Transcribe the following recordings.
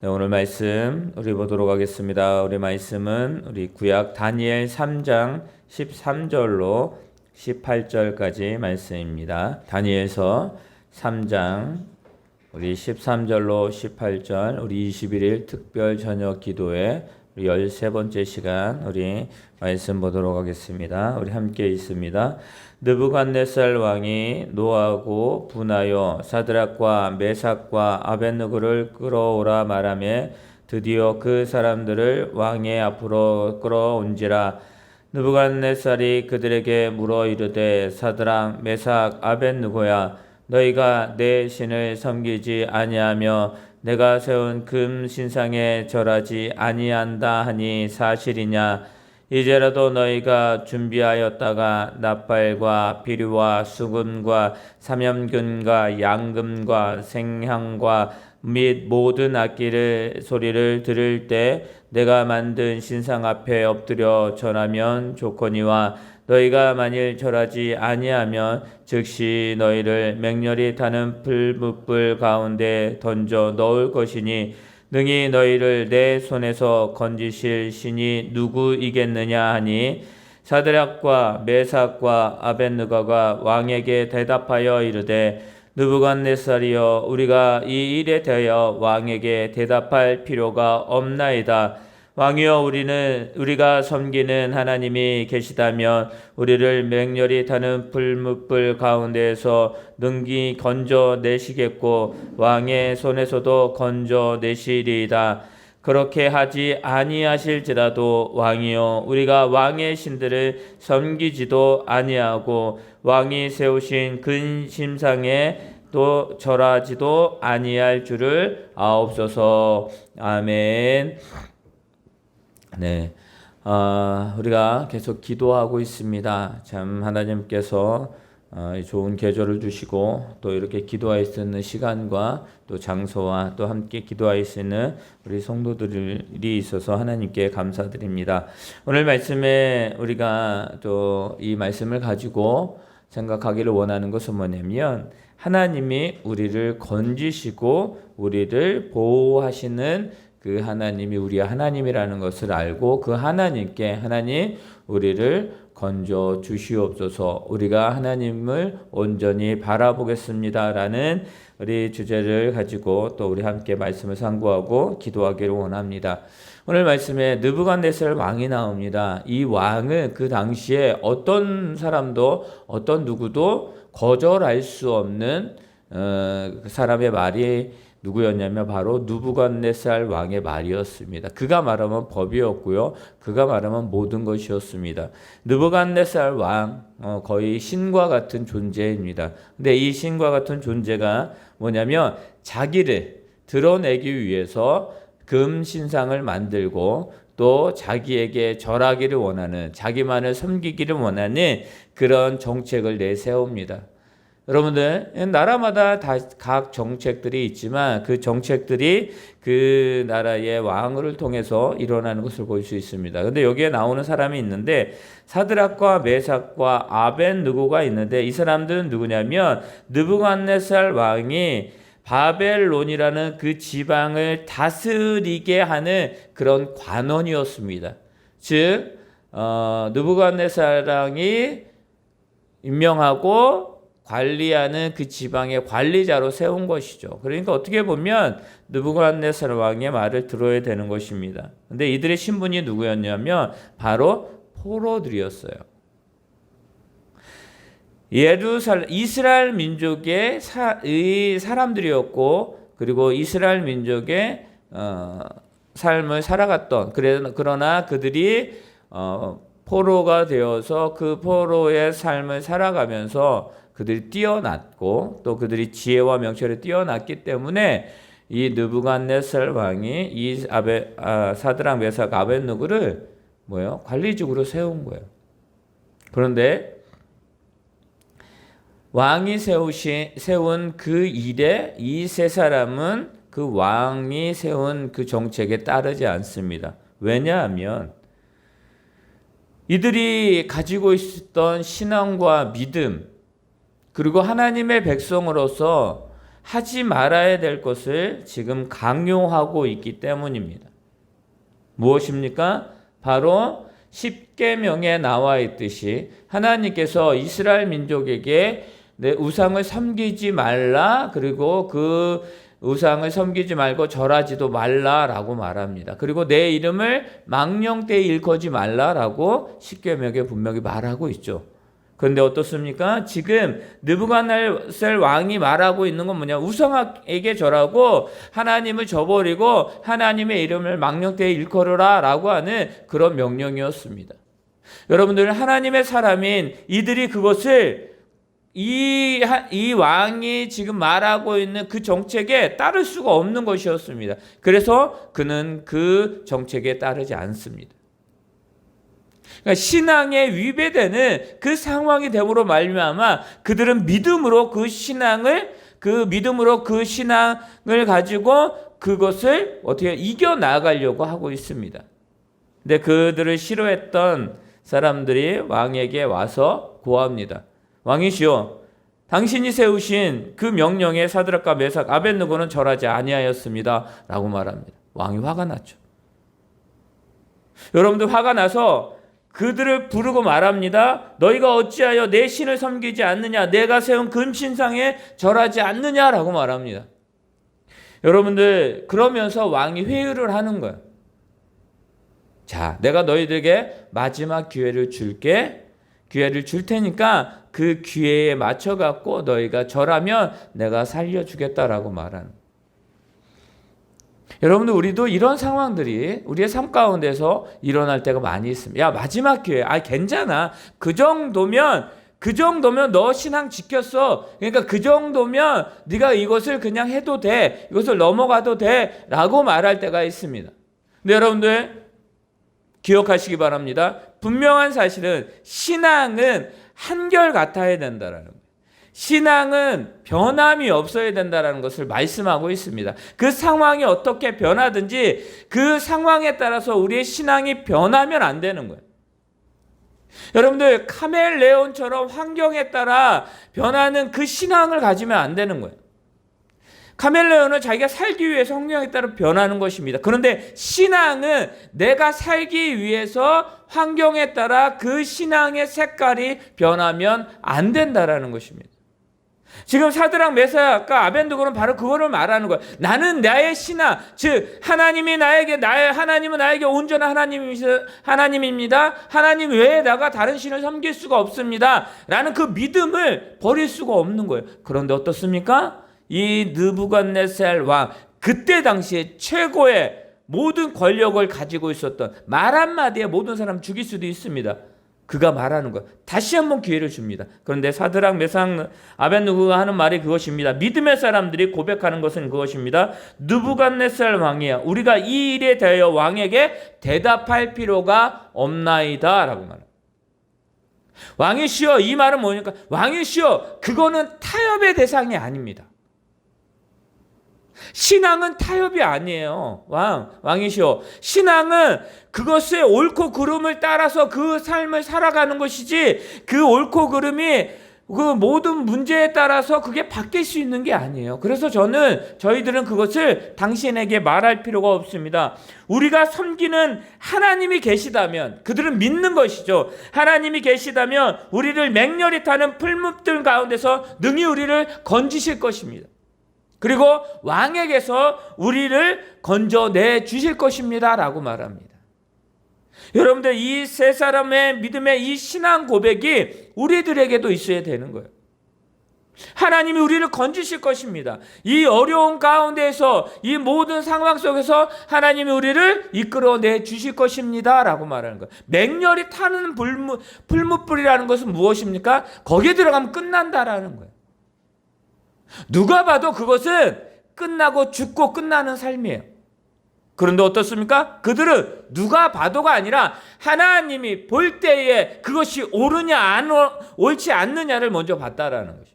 네, 오늘 말씀 우리 보도록 하겠습니다. 우리 말씀은 우리 구약 다니엘 3장 13절로 18절까지 말씀입니다. 다니엘서 3장 우리 13절로 18절 우리 21일 특별 저녁 기도회 우리 13번째 시간 우리 말씀 보도록 하겠습니다. 우리 함께 있습니다. 느부갓네살 왕이 노하고 분하여 사드락과 메삭과 아벤누고를 끌어오라 말하며 드디어 그 사람들을 왕의 앞으로 끌어온지라 느부갓네살이 그들에게 물어 이르되 사드락 메삭 아벤누고야 너희가 내 신을 섬기지 아니하며 내가 세운 금 신상에 절하지 아니한다 하니 사실이냐? 이제라도 너희가 준비하였다가 나팔과 비류와 수금과 삼염근과 양금과 생향과 및 모든 악기를 소리를 들을 때 내가 만든 신상 앞에 엎드려 전하면 좋거니와 너희가 만일 절하지 아니하면 즉시 너희를 맹렬히 타는 불무불 가운데 던져 넣을 것이니 능히 너희를 내 손에서 건지실 신이 누구이겠느냐 하니 사드락과 메삭과 아벤느가가 왕에게 대답하여 이르되 느부갓네살이여 우리가 이 일에 대하여 왕에게 대답할 필요가 없나이다 왕이여 우리는 우리가 섬기는 하나님이 계시다면 우리를 맹렬히 타는 불무불 가운데에서 능히 건져 내시겠고 왕의 손에서도 건져 내시리이다. 그렇게 하지 아니하실지라도 왕이여 우리가 왕의 신들을 섬기지도 아니하고 왕이 세우신 근심상에 또 절하지도 아니할 줄을 아옵소서 아멘. 네. 어, 우리가 계속 기도하고 있습니다. 참 하나님께서 어, 좋은 계절을 주시고 또 이렇게 기도할 수 있는 시간과 또 장소와 또 함께 기도할 수 있는 우리 성도들이 있어서 하나님께 감사드립니다. 오늘 말씀에 우리가 또 이 말씀을 가지고 생각하기를 원하는 것은 뭐냐면 하나님이 우리를 건지시고 우리를 보호하시는 그 하나님이 우리의 하나님이라는 것을 알고 그 하나님께 하나님 우리를 건져 주시옵소서 우리가 하나님을 온전히 바라보겠습니다라는 우리 주제를 가지고 또 우리 함께 말씀을 상고하고 기도하기를 원합니다. 오늘 말씀에 느부갓네살 왕이 나옵니다. 이 왕은 그 당시에 어떤 사람도 어떤 누구도 거절할 수 없는 어, 그 사람의 말이 누구였냐면 바로 누부갓네살 왕의 말이었습니다. 그가 말하면 법이었고요. 그가 말하면 모든 것이었습니다. 느부갓네살 왕 어, 거의 신과 같은 존재입니다. 근데 이 신과 같은 존재가 뭐냐면 자기를 드러내기 위해서 금 신상을 만들고 또 자기에게 절하기를 원하는 자기만을 섬기기를 원하는 그런 정책을 내세웁니다. 여러분들 나라마다 다 각 정책들이 있지만 그 정책들이 그 나라의 왕을 통해서 일어나는 것을 볼 수 있습니다. 근데 여기에 나오는 사람이 있는데 사드락과 메삭과 아벤 누고가 있는데 이 사람들은 누구냐면 느부갓네살 왕이 바벨론이라는 그 지방을 다스리게 하는 그런 관원이었습니다. 즉 어, 느부갓네살 왕이 임명하고 관리하는 그 지방의 관리자로 세운 것이죠. 그러니까 어떻게 보면 느부갓네살 왕의 말을 들어야 되는 것입니다. 근데 이들의 신분이 누구였냐면 바로 포로들이었어요. 예루살 이스라엘 민족의 사, 사람들이었고 그리고 이스라엘 민족의 어, 삶을 살아갔던 그러나 그들이 어, 포로가 되어서 그 포로의 삶을 살아가면서 그들이 뛰어났고 또 그들이 지혜와 명철에 뛰어났기 때문에 이 느부갓네살 왕이 이 아베 아, 사드랑 메삭 아벤누고를 뭐요 관리직으로 세운 거예요. 그런데 왕이 세우신 세운 그 일에 이 세 사람은 그 왕이 세운 그 정책에 따르지 않습니다. 왜냐하면 이들이 가지고 있었던 신앙과 믿음 그리고 하나님의 백성으로서 하지 말아야 될 것을 지금 강요하고 있기 때문입니다. 무엇입니까? 바로 십계명에 나와 있듯이 하나님께서 이스라엘 민족에게 내 우상을 섬기지 말라 그리고 그 우상을 섬기지 말고 절하지도 말라라고 말합니다. 그리고 내 이름을 망령되이 일컫지 말라라고 십계명에 분명히 말하고 있죠. 그런데 어떻습니까? 지금 느부갓네살 왕이 말하고 있는 건 뭐냐? 우상에게 절하고 하나님을 저버리고 하나님의 이름을 망령되이 일컬으라라고 하는 그런 명령이었습니다. 여러분들 하나님의 사람인 이들이 그것을 이, 이 왕이 지금 말하고 있는 그 정책에 따를 수가 없는 것이었습니다. 그래서 그는 그 정책에 따르지 않습니다. 그러니까 신앙에 위배되는 그 상황이 됨으로 말미암아 그들은 믿음으로 그 신앙을 그 믿음으로 그 신앙을 가지고 그것을 어떻게 이겨 나가려고 하고 있습니다. 근데 그들을 싫어했던 사람들이 왕에게 와서 고합니다. 왕이시여, 당신이 세우신 그 명령에 사드락과 메삭, 아벤누고는 절하지 아니하였습니다.라고 말합니다. 왕이 화가 났죠. 여러분들 화가 나서 그들을 부르고 말합니다. 너희가 어찌하여 내 신을 섬기지 않느냐? 내가 세운 금신상에 절하지 않느냐라고 말합니다. 여러분들 그러면서 왕이 회유를 하는 거예요. 자, 내가 너희들에게 마지막 기회를 줄게. 기회를 줄 테니까 그 기회에 맞춰 갖고 너희가 절하면 내가 살려 주겠다라고 말하는. 여러분들 우리도 이런 상황들이 우리의 삶 가운데서 일어날 때가 많이 있습니다. 야 마지막 기회, 아 괜찮아. 그 정도면 그 정도면 너 신앙 지켰어. 그러니까 그 정도면 네가 이것을 그냥 해도 돼. 이것을 넘어가도 돼.라고 말할 때가 있습니다. 근데 여러분들 기억하시기 바랍니다. 분명한 사실은 신앙은 한결 같아야 된다라는. 신앙은 변함이 없어야 된다라는 것을 말씀하고 있습니다. 그 상황이 어떻게 변하든지 그 상황에 따라서 우리의 신앙이 변하면 안 되는 거예요. 여러분들 카멜레온처럼 환경에 따라 변하는 그 신앙을 가지면 안 되는 거예요. 카멜레온은 자기가 살기 위해서 환경에 따라 변하는 것입니다. 그런데 신앙은 내가 살기 위해서 환경에 따라 그 신앙의 색깔이 변하면 안 된다라는 것입니다. 지금 사드랑 메사가 아벤드고는 바로 그거를 말하는 거예요. 나는 나의 신앙, 즉 하나님이 나에게 나의 하나님은 나에게 온전한 하나님이시 하나님입니다. 하나님 외에다가 다른 신을 섬길 수가 없습니다. 라는 그 믿음을 버릴 수가 없는 거예요. 그런데 어떻습니까? 이 느부갓네살 왕 그때 당시에 최고의 모든 권력을 가지고 있었던 말 한마디에 모든 사람 죽일 수도 있습니다. 그가 말하는 것 다시 한번 기회를 줍니다. 그런데 사드락 메상 아벤누고가 하는 말이 그것입니다. 믿음의 사람들이 고백하는 것은 그것입니다. 느부갓네살 왕이야. 우리가 이 일에 대하여 왕에게 대답할 필요가 없나이다 라고 말합니다. 왕이시여 이 말은 뭐니까 왕이시여 그거는 타협의 대상이 아닙니다. 신앙은 타협이 아니에요. 왕, 왕이시오. 신앙은 그것의 옳고 그름을 따라서 그 삶을 살아가는 것이지 그 옳고 그름이 그 모든 문제에 따라서 그게 바뀔 수 있는 게 아니에요. 그래서 저는 저희들은 그것을 당신에게 말할 필요가 없습니다. 우리가 섬기는 하나님이 계시다면 그들은 믿는 것이죠. 하나님이 계시다면 우리를 맹렬히 타는 풀무들 가운데서 능히 우리를 건지실 것입니다. 그리고 왕에게서 우리를 건져내 주실 것입니다. 라고 말합니다. 여러분들 이 세 사람의 믿음의 이 신앙 고백이 우리들에게도 있어야 되는 거예요. 하나님이 우리를 건지실 것입니다. 이 어려운 가운데에서 이 모든 상황 속에서 하나님이 우리를 이끌어내 주실 것입니다. 라고 말하는 거예요. 맹렬히 타는 불무, 풀무불이라는 것은 무엇입니까? 거기에 들어가면 끝난다라는 거예요. 누가 봐도 그것은 끝나고 죽고 끝나는 삶이에요. 그런데 어떻습니까? 그들은 누가 봐도가 아니라 하나님이 볼 때에 그것이 옳으냐 안 옳지 않느냐를 먼저 봤다라는 것이.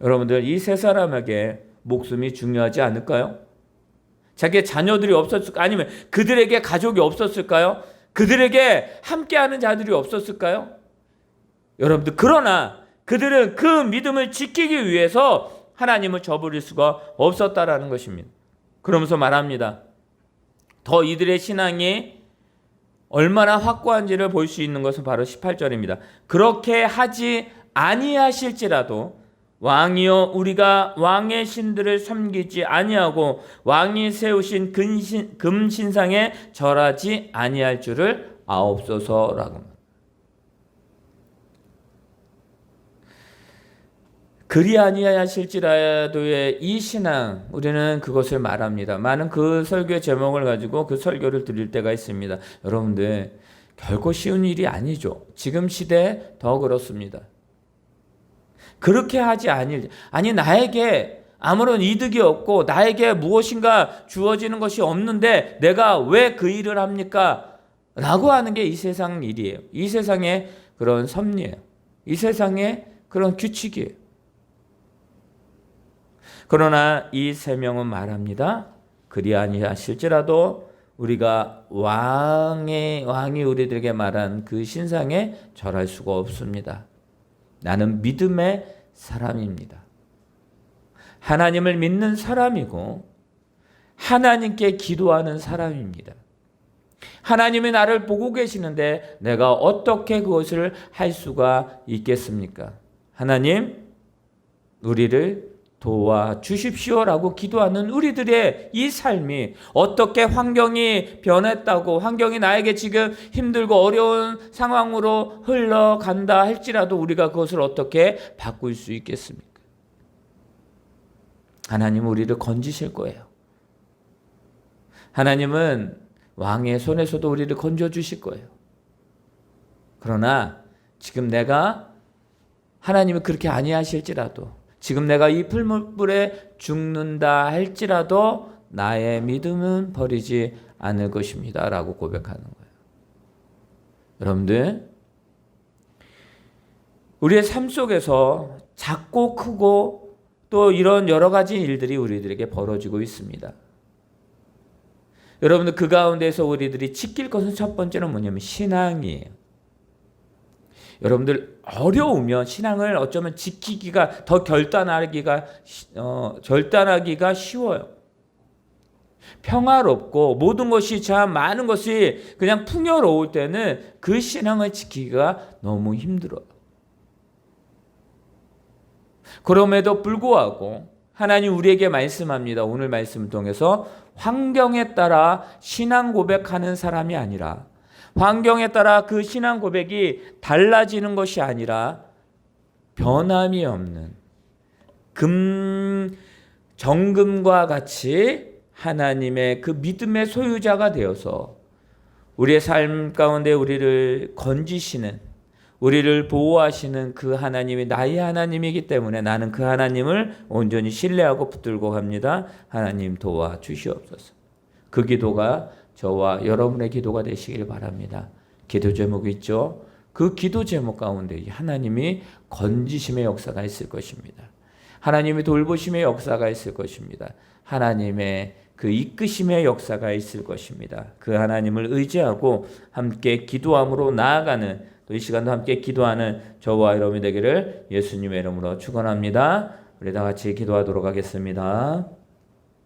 여러분들 이 세 사람에게 목숨이 중요하지 않을까요? 자기의 자녀들이 없었을까? 아니면 그들에게 가족이 없었을까요? 그들에게 함께하는 자들이 없었을까요? 여러분들 그러나 그들은 그 믿음을 지키기 위해서 하나님을 저버릴 수가 없었다라는 것입니다. 그러면서 말합니다. 더 이들의 신앙이 얼마나 확고한지를 볼 수 있는 것은 바로 18절입니다. 그렇게 하지 아니하실지라도 왕이여 우리가 왕의 신들을 섬기지 아니하고 왕이 세우신 금신상에 절하지 아니할 줄을 아옵소서라고. 그리 아니하실지라도의 이 신앙 우리는 그것을 말합니다. 많은 그 설교의 제목을 가지고 그 설교를 드릴 때가 있습니다. 여러분들 결코 쉬운 일이 아니죠. 지금 시대 더 그렇습니다. 그렇게 하지 아닐 아니 나에게 아무런 이득이 없고 나에게 무엇인가 주어지는 것이 없는데 내가 왜 그 일을 합니까? 라고 하는 게 이 세상 일이에요. 이 세상의 그런 섭리예요. 이 세상의 그런 규칙이에요. 그러나 이 세 명은 말합니다. 그리 아니하실지라도 우리가 왕의 왕이 우리들에게 말한 그 신상에 절할 수가 없습니다. 나는 믿음의 사람입니다. 하나님을 믿는 사람이고 하나님께 기도하는 사람입니다. 하나님이 나를 보고 계시는데 내가 어떻게 그것을 할 수가 있겠습니까? 하나님, 우리를 도와 주십시오라고 기도하는 우리들의 이 삶이 어떻게 환경이 변했다고 환경이 나에게 지금 힘들고 어려운 상황으로 흘러간다 할지라도 우리가 그것을 어떻게 바꿀 수 있겠습니까? 하나님 우리를 건지실 거예요. 하나님은 왕의 손에서도 우리를 건져 주실 거예요. 그러나 지금 내가 하나님이 그렇게 아니하실지라도 지금 내가 이 풀물불에 죽는다 할지라도 나의 믿음은 버리지 않을 것입니다. 라고 고백하는 거예요. 여러분들, 우리의 삶 속에서 작고 크고 또 이런 여러 가지 일들이 우리들에게 벌어지고 있습니다. 여러분들 그 가운데서 우리들이 지킬 것은 첫 번째는 뭐냐면 신앙이에요. 여러분들 어려우면 신앙을 어쩌면 지키기가 더 결단하기가 어, 결단하기가 쉬워요. 평화롭고 모든 것이 참 많은 것이 그냥 풍요로울 때는 그 신앙을 지키기가 너무 힘들어요. 그럼에도 불구하고 하나님 우리에게 말씀합니다. 오늘 말씀을 통해서 환경에 따라 신앙 고백하는 사람이 아니라 환경에 따라 그 신앙 고백이 달라지는 것이 아니라 변함이 없는 금 정금과 같이 하나님의 그 믿음의 소유자가 되어서 우리의 삶 가운데 우리를 건지시는 우리를 보호하시는 그 하나님이 나의 하나님이기 때문에 나는 그 하나님을 온전히 신뢰하고 붙들고 갑니다. 하나님 도와 주시옵소서. 그 기도가 저와 여러분의 기도가 되시길 바랍니다. 기도 제목이 있죠. 그 기도 제목 가운데 하나님이 건지심의 역사가 있을 것입니다. 하나님이 돌보심의 역사가 있을 것입니다. 하나님의 그 이끄심의 역사가 있을 것입니다. 그 하나님을 의지하고 함께 기도함으로 나아가는 또 이 시간도 함께 기도하는 저와 여러분이 되기를 예수님의 이름으로 축원합니다. 우리 다 같이 기도하도록 하겠습니다.